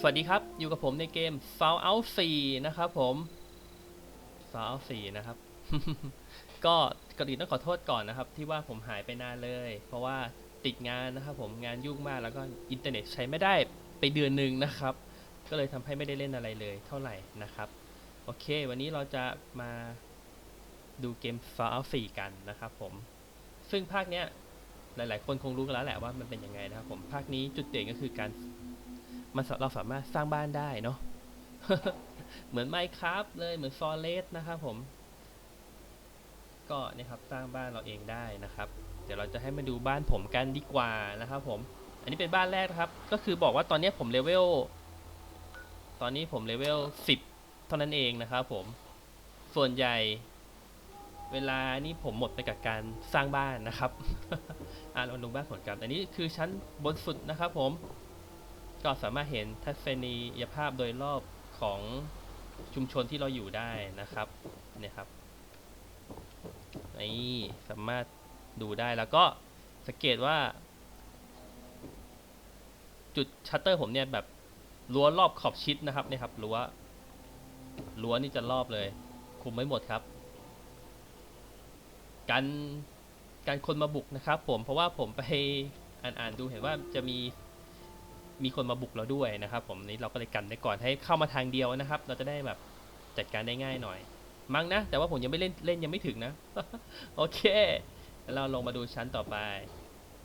สวัสดีครับ อยู่กับผมในเกม Fallout 4 นะครับผม Fallout 4 นะครับ ก็ก่อนอื่นต้องขอโทษก่อนนะครับ ที่ว่าผมหายไปนานเลย เพราะว่าติดงานนะครับผมงานยุ่งมากแล้วก็อินเทอร์เน็ตใช้ไม่ได้ไปเดือนหนึ่งนะครับ ก็เลยทำให้ไม่ได้เล่นอะไรเลยเท่าไหร่นะครับ โอเค วันนี้เราจะมาดูเกม Fallout 4 กันนะครับผม ซึ่งภาคเนี้ยหลาย ๆ คนคงรู้กันแล้วแหละว่ามันเป็นยังไงนะครับผมภาคนี้จุดเด่นก็คือการ มันเราสามารถสร้างบ้านได้เนาะเหมือน Minecraft เลยเหมือน Forest นะครับผม ก็เนี่ยครับสร้างบ้านเราเองได้นะครับ เดี๋ยวเราจะให้มาดูบ้านผมกันดีกว่านะครับผม อันนี้เป็นบ้านแรกครับ ก็คือบอกว่าตอนนี้ผมเลเวลตอนนี้ผมเลเวล10 เท่านั้นเองนะครับผม ส่วนใหญ่เวลานี่ผมหมดไปกับการสร้างบ้านนะครับ อ่าเราดูบ้านผลกัน อันนี้คือชั้นบนสุดนะครับผม ก็สามารถเห็นทัศนียภาพโดยรอบของชุมชนที่เราอยู่ได้นะครับเนี่ยครับนี่สามารถดูได้แล้วก็สังเกตว่า จุดชัตเตอร์ผมเนี่ยแบบรั้วรอบขอบชิดนะครับเนี่ยครับรั้วรั้วนี่จะรอบเลย คุมไม่หมดครับ การการคนมาบุกนะครับ ผมเพราะว่าผมไปอ่านอ่านดูเห็นว่าจะมี มีคนมาบุกเราด้วยนะครับ ผมนี้เราก็เลยกันได้ก่อนให้เข้ามาทางเดียวนะครับ เราจะได้แบบจัดการได้ง่ายหน่อย มั้งนะ แต่ว่าผมยังไม่เล่นเล่นยังไม่ถึงนะ โอเคแล้วเราลงมาดูชั้นต่อไป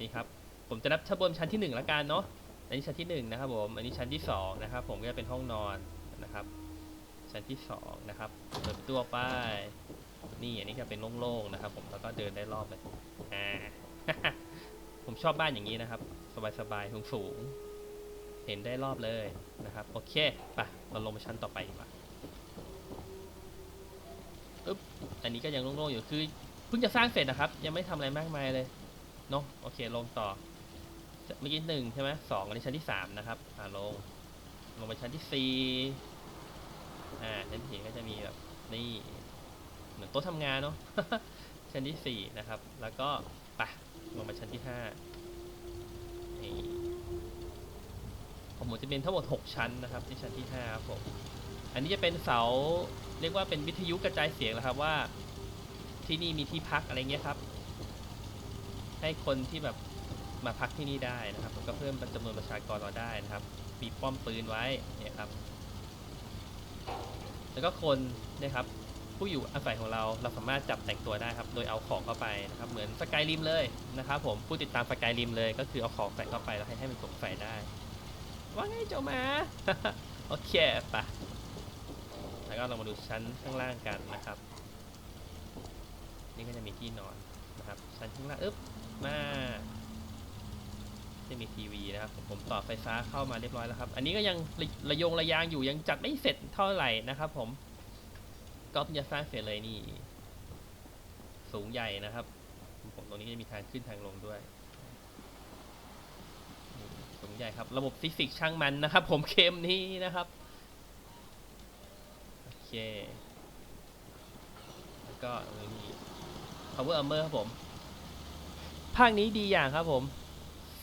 นี่ครับ ผมจะนับชั้นบนชั้นที่หนึ่งละกันเนาะอันนี้ชั้นที่หนึ่งนะครับผมอันนี้ชั้นที่สองนะครับผมก็จะเป็นห้องนอนนะครับชั้นที่สองนะครับเปิดประตัวไปนี่อันนี้จะเป็นโล่งๆนะครับ ผมแล้วก็เดินได้รอบเลยอ่าผมชอบบ้านอย่างนี้นะครับ สบายๆสูงๆ เห็นได้รอบเลยนะครับ โอเคไปเราลงมาชั้นต่อไปดีกว่าอึ๊บอันนี้ก็ยังโล่งๆอยู่คือเพิ่งจะสร้างเสร็จนะครับ ยังไม่ทำอะไรมากมายเลยเนาะโอเคลงต่อเมื่อกี้หนึ่งใช่ไหมสองอันนี้ชั้นที่สามนะครับอ่าลงลงไปชั้นที่สี่อ่าชั้นที่สี่ก็จะมีแบบนี่เหมือนโต๊ะทำงานเนาะชั้นที่สี่นะครับ แล้วก็ไปลงมาชั้นที่ห้า มจะเป็นทั้งหมด 6 ชั้นนะครับที่ชั้นที่5ครับผมอันนี้จะเป็นเสาเรียกว่าเป็นวิทยุกระจายเสียงแล้วครับว่า ที่นี่มีที่พักอะไรเงี้ยครับ ให้คนที่แบบมาพักที่นี่ได้นะครับก็เพิ่มจำนวนประชากรเราได้นะครับ มีป้อมปืนไว้เนี่ยครับ แล้วก็คนนะครับ ผู้อยู่อาศัยของเราเราสามารถจับแต่งตัวได้ครับ โดยเอาของเข้าไปนะครับ เหมือนสกายริมเลยนะครับ ผมผู้ติดตามสกายริมเลย ก็คือเอาของใส่เข้าไปแล้วให้ให้มันสวมใส่ได้ ว่าไงเจ้าหมาโอเคปะแล้วก็เรามาดูชั้นข้างล่างกันนะครับ นี่ก็จะมีที่นอนนะครับ ชั้นข้างล่างอึ๊บมาจะมีทีวีนะครับ ผมต่อไฟฟ้าเข้ามาเรียบร้อยแล้วครับ อันนี้ก็ยังระระยงระยางอยู่ยังจัดไม่เสร็จเท่าไหร่นะครับ ผมก็เพิ่งจะสร้างเสร็จเลยนี่ สูงใหญ่นะครับ ผมตรงนี้จะมีทางขึ้นทางลงด้วย สูงใหญ่ครับ ระบบฟิสิกส์ช่างมันนะครับ ผมเกมนี้นะครับ โอเค แล้วก็นี่ power armor ครับผม ภาคนี้ดีอย่างครับผม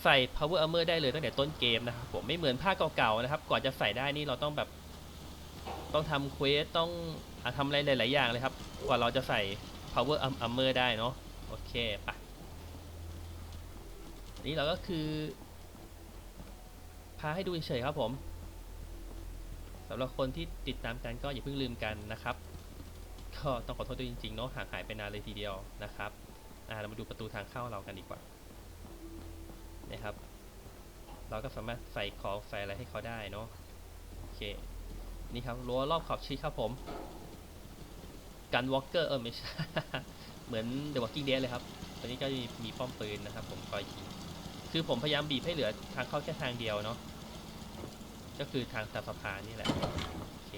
ใส่ power armor ได้เลยตั้งแต่ต้นเกมนะครับผมไม่เหมือนภาคเก่าๆนะครับ ก่อนจะใส่ได้นี่เราต้องแบบ ต้องทำเควสต้องอทำอะไรหลายๆอย่างเลยครับ กว่าเราจะใส่ power armor ได้เนาะโอเคไปะอันนี้เราก็คือ พาให้ดูเฉยๆครับผมสำหรับคนที่ติดตามกันก็อย่าเพิ่งลืมกันนะครับ ก็ต้องขอโทษด้วยจริงๆเนาะห่างหายไปนานเลยทีเดียวนะครับอ่าเรามาดูประตูทางเข้าเรากันดีกว่านะครับ เราก็สามารถใส่ของใส่อะไรให้เขาได้เนาะโอเคนี่ครับรั้วรอบขอบชิดครับผมกันวอล์กเกอร์เออไม่ใช่เหมือน The Walking Dead เลยครับตอนนี้ก็มีมีป้อมปืนนะครับ ผมคอยยิงคือผมพยายามบีบให้เหลือทางเข้าแค่ทางเดียวเนาะ ก็คือทางสะพานนี่แหละโอเค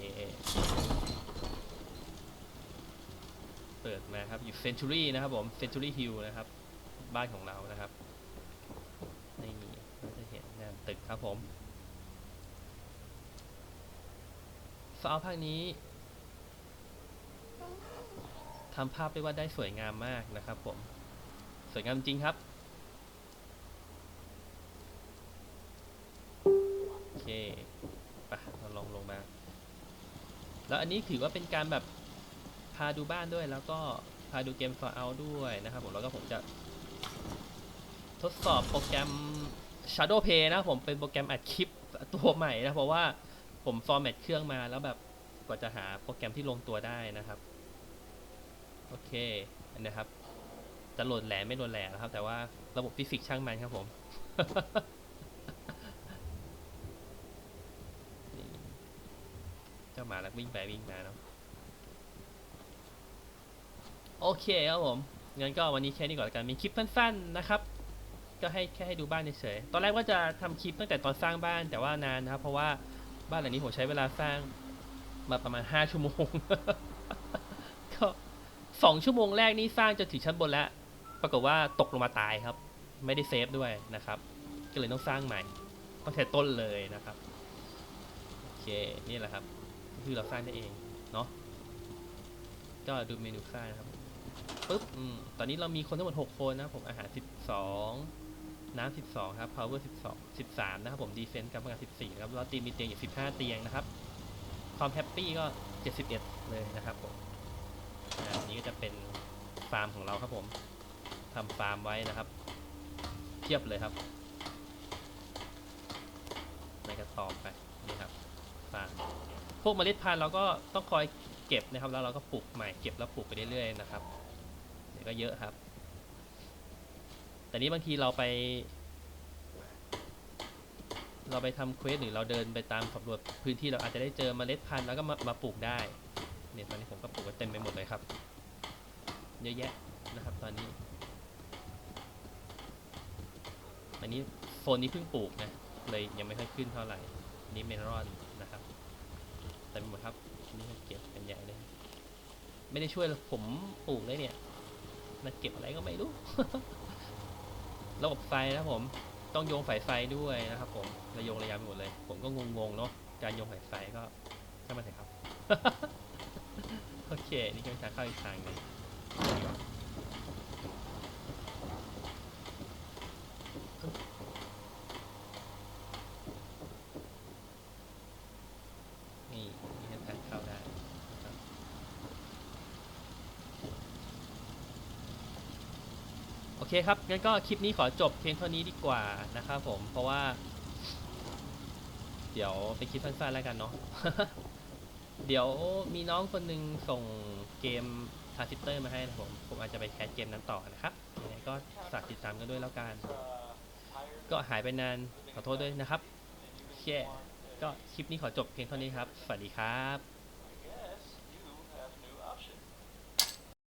เปิดมาครับอยู่เซน t ูรี่นะครับผมเซน t ูรี่ฮิลนะครับ บ้านของเรานะครับนี่เราจะเห็นแนตึกครับผมฟาวภาคนี้ทำภาพได้ว่าได้สวยงามมากนะครับผม สวยงามจริงครับ โอ เคไปเราลองลงมา แล้วอันนี้ถือว่าเป็นการแบบพาดูบ้านด้วยแล้วก็พาดูเกม for out ด้วยนะครับผมแล้วก็ผมจะทดสอบโปรแกรม Shadow Play นะครับผมเป็นโปรแกรมอัดคลิปตัวใหม่นะเพราะว่าผมฟอร์แมตเครื่องมาแล้วแบบกว่าจะหาโปรแกรมที่ลงตัวได้นะครับ โอเคอนนะครับจะโหลดแหลไม่โหลดแหลนะครับ แต่ว่าระบบฟิสิกส์ช่างมันครับผม เจ้ามาแล้ววิ่งไปวิ่งมาเนาะโอเคครับผมงั้นก็วันนี้แค่นี้ก่อนกันมีคลิปสั้นๆนะครับ ก็ให้แค่ให้ดูบ้านเฉยๆตอนแรกว่าจะทำคลิปตั้งแต่ตอนสร้างบ้านแต่ว่านานนะครับ เพราะว่าบ้านหลังนี้ผมใช้เวลาสร้างมาประมาณ 5 ชั่วโมงก็สองชั่วโมงแรกนี่สร้างจนถึงชั้นบนแล้ว ปรากฏว่าตกลงมาตายครับ ไม่ได้เซฟด้วยนะครับ ก็เลยต้องสร้างใหม่ต้องแต่ต้นเลยนะครับ โอเค นี่แหละครับ คือเราสร้างได้เองเนาะก็ดูเมนูสร้างนะครับปุ๊บอืมตอนนี้เรามีคนทั้งหมด 6 คนนะผมอาหาร 12 น้ำ12 ครับ power 12 13 นะครับผม defense กับการ14ครับแล้วตีมมีเตียงอยู่15 เตียงนะครับ ความแฮปปี้ก็ 71 เลยนะครับผมอันนี้ก็จะเป็นฟาร์มของเราครับผมทำฟาร์มไว้นะครับเทียบเลยครับในกระสอบไปนี่ครับฟาร์ม พวกเมล็ดพันธุ์เราก็ต้องคอยเก็บนะครับ แล้วเราก็ปลูกใหม่เก็บแล้วปลูกไปเรื่อยๆนะครับเดี๋ยวก็เยอะครับ แต่นี้บางทีเราไป เราไปทำเควสหรือเราเดินไปตามสำรวจพื้นที่เราอาจจะได้เจอเมล็ดพันธุ์แล้วก็มามาปลูกได้เนี่ยตอนนี้ผมก็ปลูกเต็มไปหมดเลยครับ เยอะแยะนะครับ ตอนนี้ อันนี้โซนนี้เพิ่งปลูกนะเลยยังไม่ค่อยขึ้นเท่าไหร่นี่เมลอนน เต็มไปหมดครับอันนี่ก็เก็บกันใหญ่เลย ไม่ได้ช่วยผมปลูกเลยเนี่ยมาเก็บอะไรก็ไม่รู้ ระบบไฟนะผม ต้องโยงสายไฟด้วยนะครับ ผมระยงระยางไปหมดเลย ผมก็งงๆเนาะ การโยงสายไฟก็ช่างมันเถอะครับ โอเค นี่ก็เป็นทางเข้าอีกทางหนึงดีกว่านี่นี่เป็นทางเข้าได้นะครับ โอ เคครับงั้นก็คลิปนี้ขอจบเพียงเท่านี้ดีกว่านะครับผมเพราะว่า เดี๋ยวเป็นคลิปสั้นๆแล้วกันเนาะเดี๋ยวมีน้องคนหนึ่งส่งเกมทาร์ซิเตอร์มาให้นะผม ผมอาจจะไปแคสเกมนั้นต่อนะครับยังไงก็ฝากติดตามกันด้วยแล้วกัน ก็หายไปนาน ขอโทษด้วยนะครับ โอเค ก็คลิปนี้ขอจบเพียงเท่านี้ครับ สวัสดีครับ